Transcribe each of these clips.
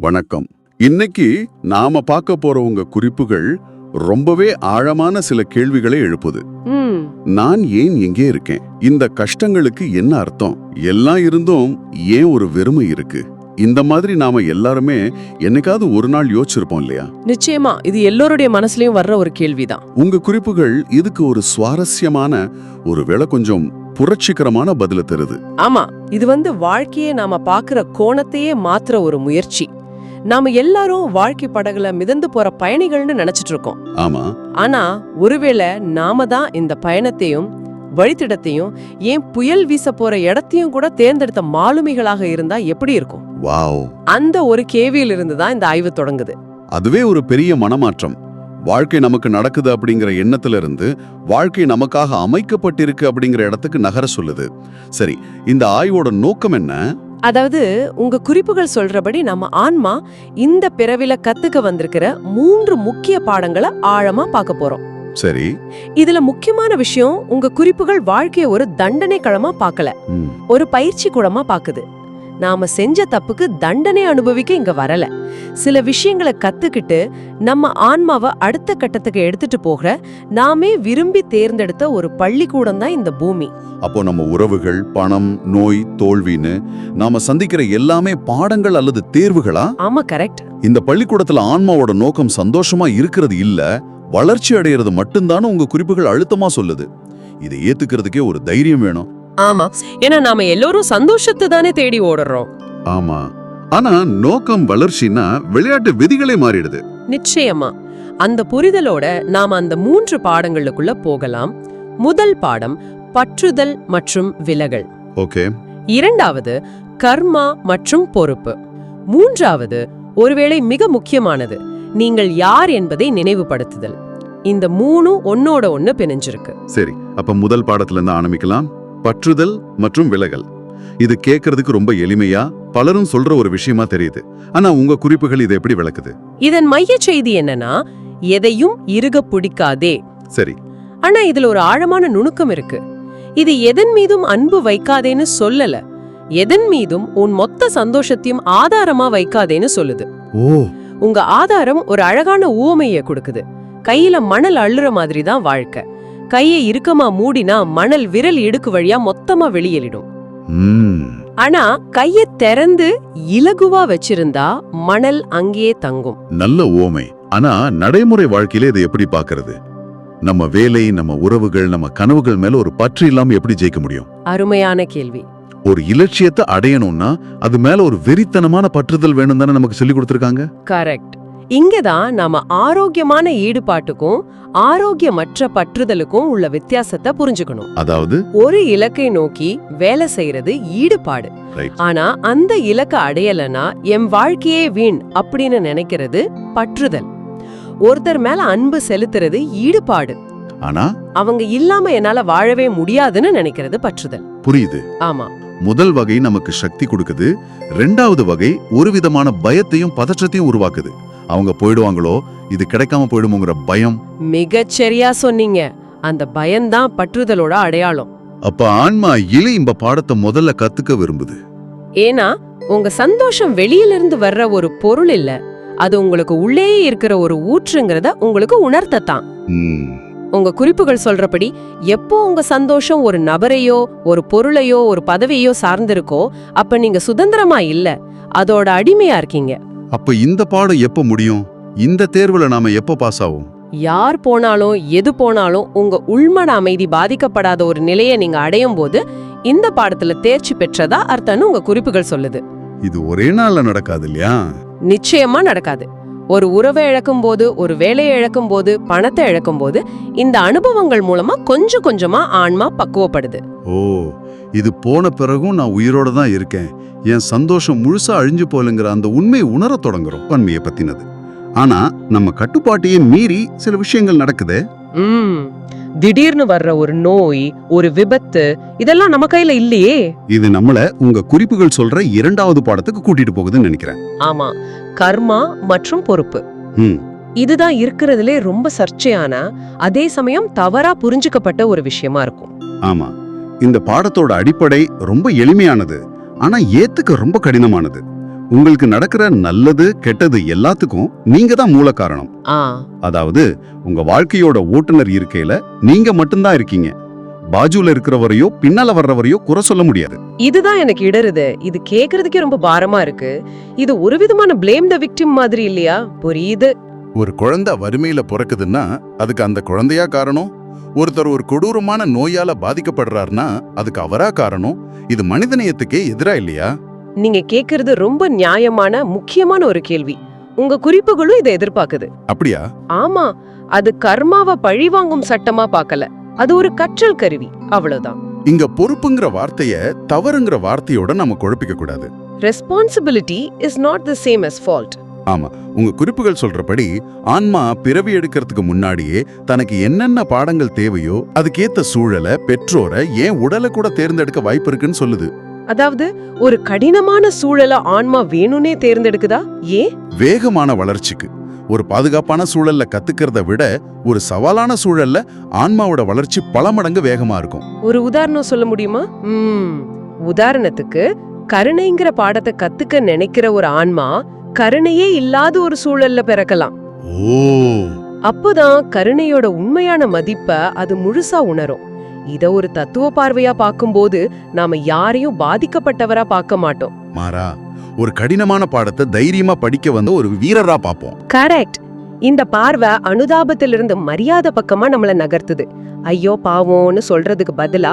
வணக்கம். இன்னைக்கு நாம பார்க்க போற உங்க குறிப்புகள் ரொம்பவே ஆழமான சில கேள்விகளை எழுப்புது. நான் ஏன் இங்கே இருக்கேன்? இந்த கஷ்டங்களுக்கு என்ன அர்த்தம்? எல்லாம் இருந்தும் ஏன் ஒரு வெறுமை இருக்கு? இந்த மாதிரி நாம எல்லாருமே என்னைக்காவது ஒரு நாள் யோசிச்சிருப்போம் இல்லையா? நிச்சயமா இது எல்லோருடைய மனசுலயும் வர்ற ஒரு கேள்விதான். உங்க குறிப்புகள் இதுக்கு ஒரு சுவாரஸ்யமான ஒருவேளை கொஞ்சம் புரட்சிகரமான பதில தருது. ஆமா இது வந்து வாழ்க்கையே நாம பாக்குற கோணத்தையே மாத்துற ஒரு முயற்சி. நாம எல்லாரும் வாழ்க்கை படகுல மிதந்து போற பயணிகள்னு நினைச்சிட்டு இருக்கோம். ஆமா. ஆனா ஒருவேளை நாம தான் இந்த பயணத்தையும் வழித்திடத்தையும் ஏன் புயல் வீச போற இடத்தையும் கூட தேர்ந்தெடுத்த மாலுமிகளாக இருந்தா எப்படி இருக்கும்? வாவ். அந்த ஒரு கேள்வியிலிருந்து தான் இந்த ஆய்வு தொடங்குது. அதுவே ஒரு பெரிய மனமாற்றம். வாழ்க்கை நமக்கு நடக்குது அப்படிங்கிற எண்ணத்துல இருந்து வாழ்க்கை நமக்காக அமைக்கப்பட்டிருக்கு அப்படிங்கிற இடத்துக்கு நகர சொல்லுது. சரி இந்த ஆய்வோட நோக்கம் என்ன? அதாவது உங்க குறிப்புகள் சொல்றபடி நம்ம ஆன்மா இந்த பிறவில கத்துக்க வந்திருக்கிற மூன்று முக்கிய பாடங்களை ஆழமா பார்க்க போறோம். சரி. இதுல முக்கியமான விஷயம் உங்க குறிப்புகள் வாழ்க்கைய ஒரு தண்டனை களமா பார்க்கல. ம், ஒரு பயிற்சி கூடமா பாக்குது நாம செஞ்ச தப்புக்கு தண்டனை அனுபவிக்க இங்க வரல. சில விஷயங்களை கத்துக்கிட்டு நம்ம ஆன்மாவை அடுத்த கட்டத்துக்கு எடுத்துட்டு போக நாமே விரும்பி தேர்ந்தெடுத்த ஒரு பள்ளிக்கூடம் தான் இந்த பூமி. அப்போ நம்ம உறவுகள் பணம் நோய் தோல்வின்னு நாம சந்திக்கிற எல்லாமே பாடங்கள் அல்லது தேர்வுகளா? ஆமா கரெக்ட் இந்த பள்ளிக்கூடத்துல ஆன்மாவோட நோக்கம் சந்தோஷமா இருக்கிறது இல்ல வளர்ச்சி அடையிறது மட்டும்தானே உங்க குறிப்புகள் அழுத்தமா சொல்லுது. இதை ஏத்துக்கிறதுக்கே ஒரு தைரியம் வேணும். ஆமா. ஏன்னா நாம எல்லோரும் சந்தோஷத்தை தானே தேடி ஓடுறோம். ஆமா. ஆனா நோக்கம் வளர்ச்சின்னா விளையாட்டு விதிகளே மாறிடுது. நிச்சயமா. அந்த புரிதலோட நாம அந்த மூன்று பாடங்களுக்குள்ள போகலாம். முதல் பாடம் பற்றுதல் மற்றும் விலகல். ஓகே. இரண்டாவது கர்மா மற்றும் பொறுப்பு. மூன்றாவது ஒருவேளை மிக முக்கியமானது நீங்கள் யார் என்பதை நினைவுபடுத்துதல். இந்த மூணும் ஒன்னோட ஒன்னு பிணைஞ்சிருக்கு. சரி அப்ப முதல் பாடத்துல இருந்து ஆரம்பிக்கலாம். பற்றுதல் மற்றும் விலகல். இது கேட்கறதுக்கு ரொம்ப எளிமையா பலரும் சொல்ற ஒரு விஷயமா தெரியுது. ஆனா உங்க குறிப்புகள் இதை எப்படி விளக்குது? இதன் மைய செய்தி என்னன்னா எதையும் இறுக பிடிக்காதே. சரி. ஆனா இதுல ஒரு ஆழமான நுணுக்கம் இருக்கு. இது எதன் மீதும் அன்பு வைக்காதேன்னு சொல்லல. எதன் மீதும் உன் மொத்த சந்தோஷத்தையும் ஆதாரமா வைக்காதேன்னு சொல்லுது. ஓ. உங்க ஆதாரம் ஒரு அழகான ஊமைய கொடுக்குது. கையில மணல் அள்ளுற மாதிரி தான் வாழ்க்கை. கையை இறுக்கமா மூடினா மணல் விரல் இடுக்கு வழியா மொத்தமா வெளியேறிடும். ஆனா கைய திறந்து இலகுவா வச்சிருந்தா மணல் அங்கேயே தங்கும். நல்ல ஓமை. ஆனா நடைமுறை வாழ்க்கையில இதை எப்படி பார்க்கிறது? நம்ம வேலை நம்ம உறவுகள் நம்ம கனவுகள் மேல ஒரு பற்று இல்லாம எப்படி ஜெயிக்க முடியும்? அருமையான கேள்வி. ஒரு இலட்சியத்தை அடையணும்னா அது மேல ஒரு வெறித்தனமான பற்றுதல் வேணும் தானே நமக்கு சொல்லி கொடுத்திருக்காங்க? கரெக்ட். இங்கதான் நாம ஆரோக்கியமான ஈடுபாட்டுக்கும் ஆரோக்கியமற்ற பற்றுதலுக்கும் உள்ள வித்தியாசத்தை புரிஞ்சுக்கணும். அதாவது? ஒரு இலக்கை நோக்கி வேலை செய்யறது ஈடுபாடு. ஆனா அந்த இலக்க அடையலனா என் வாழ்க்கையே வீண் அப்படின்னு நினைக்கிறது பற்றுதல். ஒருத்தர் மேல அன்பு செலுத்துறது ஈடுபாடு. ஆனா? அவங்க இல்லாம என்னால வாழவே முடியாதுன்னு நினைக்கிறது பற்றுதல். புரியுது. ஆமா. முதல் வகை நமக்கு சக்தி கொடுக்குது. ரெண்டாவது வகை ஒரு விதமான பயத்தையும் பதற்றத்தையும் உருவாக்குது. அவங்க போயிடுவாங்களோ? இது கிடைக்காம போயிடுமோங்கிற பயம். மிகச் சரியா சொன்னீங்க. அந்த பயம்தான் பற்றுதலோட அடையாளம். அப்ப ஆன்மா இலை இந்த பாடத்தை முதல்ல கத்துக்க விரும்புது. ஏன்னா உங்க சந்தோஷம் வெளியிலிருந்து வர்ற ஒரு பொருள் இல்ல. அது உங்களுக்கு உள்ளேயே இருக்கிற ஒரு ஊற்றுங்கிறத உங்களுக்கு உணர்த்தத்தான். உங்க குறிப்புகள் சொல்றபடி எப்போ உங்க சந்தோஷம் ஒரு நபரையோ ஒரு பொருளையோ ஒரு பதவியோ சார்ந்திருக்கோ அப்ப நீங்க சுதந்திரமா இல்ல. அதோட அடிமையா இருக்கீங்க. அப்ப இந்த பாடம் எப்ப முடியும்? இந்த தேர்வுல நாம எப்ப பாஸ் ஆவோம்? யார் போனாலும் எது போனாலும் உங்க உள்மன அமைதி பாதிக்கப்படாத ஒரு நிலையை நீங்க அடையும் போது இந்த பாடத்துல தேர்ச்சி பெற்றதா அர்த்தம்னு உங்க குறிப்புகள் சொல்லுது. இது ஒரே நாள்ல நடக்காது இல்லையா? நிச்சயமா நடக்காது. ஒரு உறவை இழக்கும் போது ஒரு வேலையை இழக்கும் போது பணத்தை இழக்கும் போது இந்த அனுபவங்கள் மூலமா கொஞ்சம் கொஞ்சமா ஆன்மா பக்குவப்படுது. ஓ இது போன பிறகும் நான் உயிரோட தான் இருக்கேன். என் சந்தோஷம் முழுசா அழிஞ்சு போலுங்கிற அந்த உண்மையை உணரத் தொடங்குறோம். பன்மையை பத்தினது. ஆனா நம்ம கட்டுப்பாட்டையே மீறி சில விஷயங்கள் நடக்குதே? திடீர்னு வர்ற ஒரு நோய் ஒரு விபத்து இதெல்லாம் நம்ம கையில இல்லையே? இது நம்மள உங்க குறிப்புகள் சொல்ற இரண்டாவது பாடத்துக்கு கூட்டிட்டு போகுதுன்னு நினைக்கிறேன். ஆமா. கர்மா மற்றும் பொறுப்பு. இதுதான் இருக்கிறதுலே ரொம்ப சர்ச்சையான அதே சமயம் தவறா புரிஞ்சுக்கப்பட்ட ஒரு விஷயமா இருக்கும். ஆமா. இந்த பாடத்தோட அடிப்படை ரொம்ப எளிமையானது ஆனா ஏத்துக்க ரொம்ப கடினமானது. உங்களுக்கு நடக்கிற நல்லது கெட்டது எல்லாத்துக்கும் நீங்க தான் மூல காரணம். அதாவது உங்க வாழ்க்கையோட ஓட்டுநர் இருக்கையில நீங்க மட்டும்தான் இருக்கீங்க. பாஜுல இருக்கிறவரையோ பின்னால வர்றவரையோ குறை சொல்ல முடியாது. இதுதான் எனக்கு இடருது இது கேக்குறதுக்கே ரொம்ப பாரமா இருக்கு. இது ஒரு விதமான blame த victim மாதிரி இல்லையா? புரியுது. ஒரு குழந்தை வறுமையில பிறக்குதுன்னா அதுக்கு அந்த குழந்தையா காரணம்? ஒருத்தர் ஒரு கொடூரமான நோயால பாதிக்கப்படுறாருன்னா அதுக்கு அவரா காரணம்? இது மனிதநேயத்துக்கே எதிரா இல்லையா? நீங்க கேக்குறது ரொம்ப நியாயமான முக்கியமான ஒரு கேள்வி. உங்க குறிப்புகளும் இதை எதிர்பார்க்குது. அப்படியா? ஆமா. அது கர்மாவை பழிவாங்கும் சட்டமா பார்க்கல. அது ஒரு கற்றல் கருவி. அவ்வளவுதான். இங்க பொறுப்புங்கிற வார்த்தைய தவறுங்கிற வார்த்தையோட நம்ம குழப்பிக்க கூடாது. Responsibility is not the same as fault உங்க குறிப்புகள் சொல்றபடி ஆன்மா பிறவி எடுக்கிறதுக்கு முன்னாடியே தனக்கு என்னென்ன பாடங்கள் தேவையோ அதுக்கேத்த சூழலை பெற்றோரை ஏன் உடலை கூட தேர்ந்தெடுக்க வாய்ப்பு இருக்குன்னு சொல்லுது. அதாவது ஒரு கடினமான சூழல ஆன்மா வேணும்னே தேர்ந்தெடுக்குதா? ஏன்? வேகமான வளர்ச்சிக்கு. ஒரு பாதுகாப்பான சூழல்ல கத்துக்கிறத விட ஒரு சவாலான சூழல்ல ஆன்மாவோட வளர்ச்சி பல மடங்கு வேகமா இருக்கும். ஒரு உதாரணம் சொல்ல முடியுமா? உதாரணத்துக்கு கருணைங்கிற பாடத்தை கத்துக்க நினைக்கிற ஒரு ஆன்மா கருணையே இல்லாத ஒரு சூழல்ல பிறக்கலாம். அப்போதான் கருணையோட உண்மையான மதிப்ப அது முழுசா உணரும். இத ஒரு தத்துவ பார்வையா பார்க்கும்போது நாம யாரையும் பாதிக்கப்பட்டவரா பார்க்க மாட்டோம். மாறா ஒரு கடினமான பாடத்தை தைரியமா படிக்க வந்த ஒரு வீரரா பாப்போம் கரெக்ட். இந்த பார்வை அனுதாபத்திலிருந்து மரியாதை பக்கமா நம்மள நகர்த்துது. ஐயோ பாவோன்னு சொல்றதுக்கு பதிலா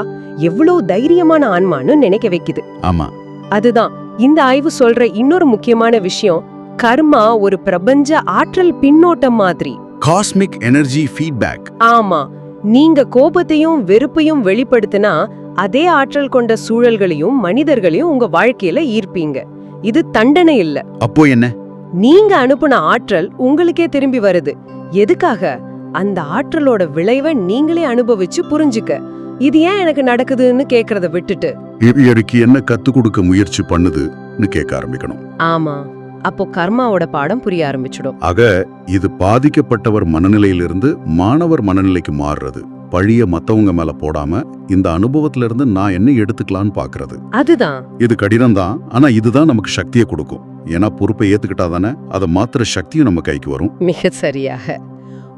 எவ்வளவு தைரியமான ஆன்மான்னு நினைக்க வைக்குது. ஆமா. அதுதான். இந்த ஆய்வு சொல்ற இன்னொரு முக்கியமான விஷயம் கர்மா ஒரு பிரபஞ்ச ஆற்றல் பின்னோட்டம் மாதிரி. காஸ்மிக் எனர்ஜி ஃபீட்பேக் ஆமா. நீங்க கோபத்தையும் வெறுப்பையும் வெளிப்படுத்தினா அதே ஆற்றல் கொண்ட சூழல்களையும் மனிதர்களையும் உங்க வாழ்க்கையில ஈர்ப்பீங்க. இது தண்டனை இல்ல. அப்போ என்ன? நீங்க அனுப்புன ஆற்றல் உங்களுக்கே திரும்பி வருது. எதுக்காக? அந்த ஆற்றலோட விளைவை நீங்களே அனுபவிச்சு புரிஞ்சுக்க. இது ஏன் எனக்கு நடக்குதுன்னு கேக்குறத விட்டுட்டு. எனக்கு என்ன கத்து கொடுக்க முயற்சி பண்ணுதுன்னு கேட்க ஆரம்பிக்கணும். ஆமா. அப்போ கர்மாவோட பாடம் புரிய ஆரம்பிச்சிடும். ஆக இது பாதிக்கப்பட்டவர் மனநிலையிலிருந்து மாணவர் மனநிலைக்கு மாறுறது. பழிய மத்தவங்க மேல போடாம இந்த அனுபவத்துல இருந்து நான் என்ன எடுத்துக்கலான்னு பாக்குறது. அதுதான். இது கடினம் தான் ஆனா இதுதான் நமக்கு சக்தியை கொடுக்கும். ஏன்னா பொறுப்பை ஏத்துக்கிட்டா தானே அதை மாத்திர சக்தியும் நம்ம கைக்கு வரும். மிக சரியாக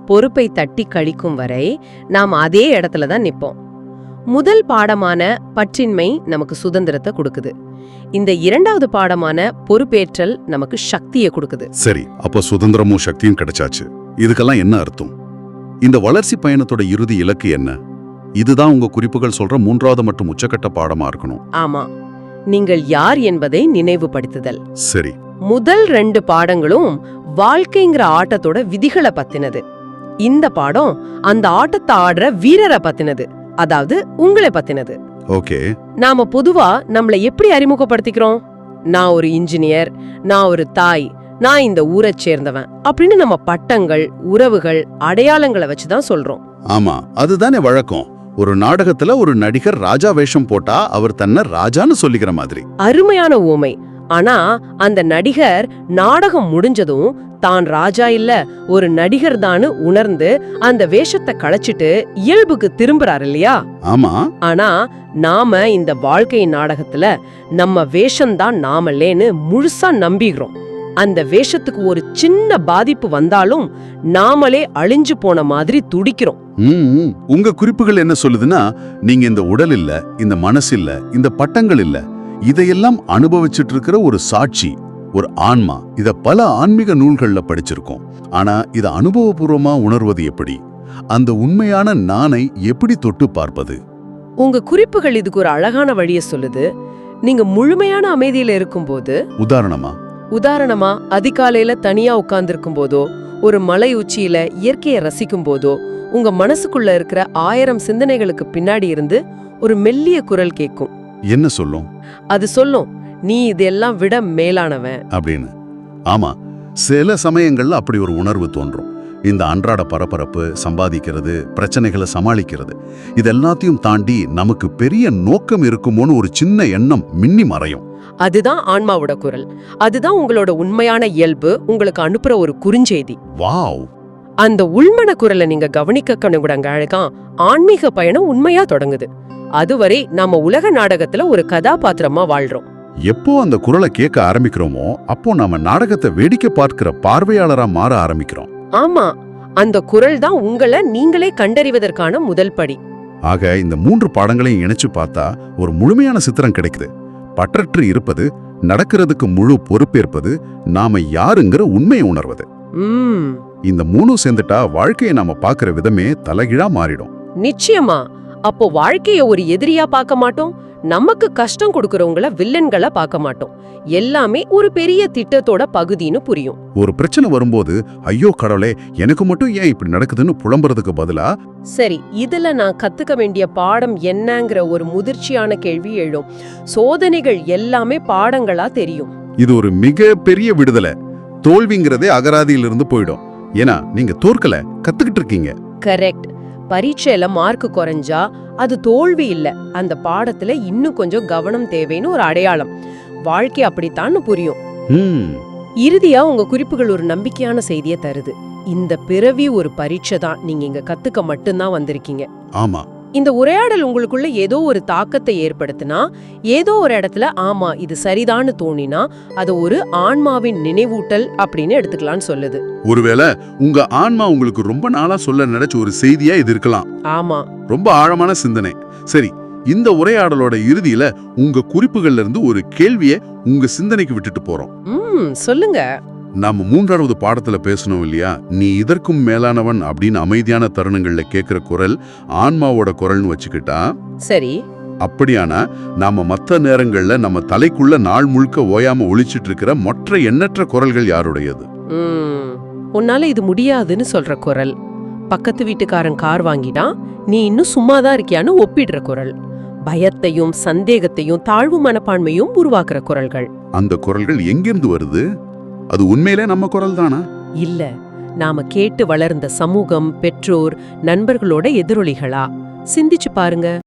பொறுப்பை தட்டி கழிக்கும் வரை நாம் அதே இடத்துல தான் நிப்போம். முதல் பாடமான பற்றின்மை நமக்கு சுதந்திரத்தை கொடுக்குது. இந்த இரண்டாவது பாடமான பொறுப்பேற்றல் நமக்கு சக்தியை கொடுக்குது. சரி அப்ப சுதந்திரமும் சக்தியும் கிடைச்சாச்சு. இதுக்கெல்லாம் என்ன அர்த்தம்? இந்த வளர்ச்சி பயணத்தோட இறுதி இலக்கு என்ன? இதுதான் உங்க குறிப்புகள் சொல்ற மூன்றாவது மற்றும் உச்சக்கட்ட பாடமா இருக்கணும். ஆமா. நீங்கள் யார் என்பதை நினைவுபடுத்துதல். சரி. முதல் ரெண்டு பாடங்களும் வாழ்க்கைங்கிற ஆட்டத்தோட விதிகளை பத்தினது. இந்த பாடம் அந்த ஆட்டத்தை ஆடுற வீரரை பத்தினது. அதாவது உங்களை பத்தினது. ஓகே. நாம பொதுவா நம்மள எப்படி அறிமுகப்படுத்திக்கிறோம்? நான் ஒரு இன்ஜினியர் நான் ஒரு தாய் நான் இந்த ஊரைச் சேர்ந்தவன் அப்படின்னு நம்ம பட்டங்கள் உறவுகள் அடையாளங்களை வச்சுதான் சொல்றோம். ஆமா அதுதானே வழக்கம். ஒரு நாடகத்துல ஒரு நடிகர் ராஜா வேஷம் போட்டா அவர் தன்னை ராஜான்னு சொல்லிக்கிற மாதிரி. அருமையான ஊமை. ஆனா அந்த நடிகர் நாடகம் முடிஞ்சதும் தான் ராஜா இல்ல ஒரு நடிகர் தான்னு உணர்ந்து அந்த வேஷத்தை களைச்சிட்டு இயல்புக்கு திரும்புறாரு இல்லையா? ஆமா. ஆனா நாம இந்த வாழ்க்கை நாடகத்துல நம்ம வேஷம்தான் நாமலேன்னு முழுசா நம்பிக்கிறோம். அந்த வேஷத்துக்கு ஒரு சின்ன பாதிப்பு வந்தாலும் நாமளே அழிஞ்சு போன மாதிரி துடிக்கிறோம். உங்க குறிப்புகள் என்ன சொல்லுதுன்னா நீங்க இந்த உடல் இல்ல இந்த மனசு இல்ல இந்த பட்டங்கள் இல்ல இதையெல்லாம் அனுபவிச்சுட்டு இருக்கிற ஒரு சாட்சி ஒரு ஆன்மா. இத பல ஆன்மீக நூல்கள்ல படிச்சிருக்கோம். ஆனா இத அனுபவபூர்வமா உணர்வது எப்படி? அந்த உண்மையான நானை எப்படி தொட்டு பார்ப்பது? உங்க குறிப்புகள் இதுக்கு ஒரு அழகான வழிய சொல்லுது. நீங்க முழுமையான அமைதியில இருக்கும்போது உதாரணமா? உதாரணமா அதிகாலையில தனியா உட்கார்ந்திருக்கும் போதோ ஒரு மலை உச்சியில இயற்கையை ரசிக்கும் போதோ உங்க மனசுக்குள்ள இருக்கிற ஆயிரம் சிந்தனைகளுக்கு பின்னாடி இருந்து ஒரு மெல்லிய குரல் கேட்கும். என்ன சொல்லும்? அது சொல்லும் நீ இதெல்லாம் விட மேலானவன். அப்படின்னு. ஆமா சில சமயங்கள்ல அப்படி ஒரு உணர்வு தோன்றும். இந்த அன்றாட பரபரப்பு சம்பாதிக்கிறது பிரச்சனைகளை சமாளிக்கிறது இது எல்லாத்தையும் தாண்டி நமக்கு பெரிய நோக்கம் இருக்குமோன்னு ஒரு சின்ன எண்ணம் மின்னி மறையும். அதுதான் ஆன்மாவோட குரல். அதுதான் உங்களோட உண்மையான இயல்பு உங்களுக்கு அனுப்புற ஒரு குறுஞ்செய்தி. வாவ்! அந்த உள்மன குரலை நீங்க கவனிக்க கணுகுடங்க அழகான் ஆன்மீக பயணம் உண்மையா தொடங்குது. அதுவரை நாம உலக நாடகத்துல ஒரு கதாபாத்திரமா வாழ்றோம். எப்போ அந்த குரலை கேட்க ஆரம்பிக்கிறோமோ அப்போ நாம நாடகத்தை வேடிக்கை பார்க்கிற பார்வையாளரா மாற ஆரம்பிக்கிறோம். ஆமா அந்த குரல் தான் உங்களை நீங்களே கண்டறிவதற்கான முதல் படி. ஆக இந்த மூன்று பாடங்களையும் இணைச்சு பார்த்தா ஒரு முழுமையான சித்திரம் கிடைக்குது. பற்றற்று இருப்பது நடக்கிறதுக்கு முழு பொறுப்பேற்பது நாம யாருங்கிற உண்மையை உணர்வது. இந்த மூணும் சேர்ந்துட்டா வாழ்க்கையை நாம பார்க்கிற விதமே தலைகீழா மாறிடும். நிச்சயமா. அப்போ வாழ்க்கைய ஒரு எதிரியா பார்க்க மாட்டோம். நமக்கு கஷ்டம் கொடுக்கறவங்கள வில்லன்களா பார்க்க மாட்டோம். எல்லாமே ஒரு பெரிய திட்டத்தோட பகுதின்னு புரியும். ஒரு பிரச்சனை வரும்போது ஐயோ கடவுளே எனக்கு மட்டும் ஏன் இப்படி நடக்குதுன்னு புலம்புறதுக்கு பதிலா? சரி இதுல நான் கத்துக்க வேண்டிய பாடம் என்னங்கிற ஒரு முதிர்ச்சியான கேள்வி எழும். சோதனைகள் எல்லாமே பாடங்களா தெரியும். இது ஒரு மிக பெரிய விடுதலை. தோல்விங்கிறதே அகராதியிலிருந்து போயிடும். ஏன்னா நீங்க தோற்கல கத்துக்கிட்டு இருக்கீங்க. கரெக்ட். பரீட்சையில மார்க் குறைஞ்சா அது தோல்வி இல்ல. அந்த பாடத்துல இன்னும் கொஞ்சம் கவனம் தேவைன்னு ஒரு அடையாளம். வாழ்க்கை அப்படித்தான்னு புரியும். இறுதியா உங்க குறிப்புகள் ஒரு நம்பிக்கையான செய்தியை தருது. இந்த பிறவி ஒரு பரீட்சை தான். நீங்க இங்க கத்துக்க மட்டும்தான் வந்திருக்கீங்க. ஆமா. இந்த உரையாடல் உங்களுக்குள்ள ஏதோ ஒரு தாக்கத்தை ஏற்படுத்தினா ஏதோ ஒரு இடத்துல ஆமா இது சரிதான்னு தோணினா அது ஒரு ஆன்மாவின் நினைவூட்டல் அப்படின்னு எடுத்துக்கலாம்னு சொல்லுது. ஒருவேளை உங்க ஆன்மா உங்களுக்கு ரொம்ப நாளா சொல்ல நினைச்ச ஒரு செய்தியா இது இருக்கலாம். ஆமா. ரொம்ப ஆழமான சிந்தனை. சரி இந்த உரையாடலோட இறுதியில உங்க குறிப்புகள்ல இருந்து ஒரு கேள்வியை உங்க சிந்தனைக்கு விட்டுட்டு போறோம். ம் சொல்லுங்க. நாம மூன்றாவது பாடத்துல பேசணும் இல்லையா? நீ இதற்கும் மேலானவன் அப்படின்னு அமைதியான தருணங்கள்ல கேக்குற குரல் ஆன்மாவோட குரல்னு வச்சுக்கிட்டா? சரி. அப்படியானா நாம மத்த நேரங்கள்ல நம்ம தலைக்குள்ள நாள் முழுக்க ஓயாம ஒழிச்சிட்டு இருக்கிற மற்ற எண்ணற்ற குரல்கள் யாருடையது? உன்னால இது முடியாதுன்னு சொல்ற குரல். பக்கத்து வீட்டுக்காரன் கார் வாங்கிட்டான் நீ இன்னும் சும்மாதான் இருக்கியான்னு ஒப்பிடுற குரல். பயத்தையும் சந்தேகத்தையும் தாழ்வு மனப்பான்மையும் உருவாக்குற குரல்கள். அந்த குரல்கள் எங்கிருந்து வருது? அது உண்மையிலே நம்ம குரல் தானா? இல்ல நாம கேட்டு வளர்ந்த சமூகம் பெற்றோர் நண்பர்களோட எதிரொலிகளா? சிந்திச்சு பாருங்க.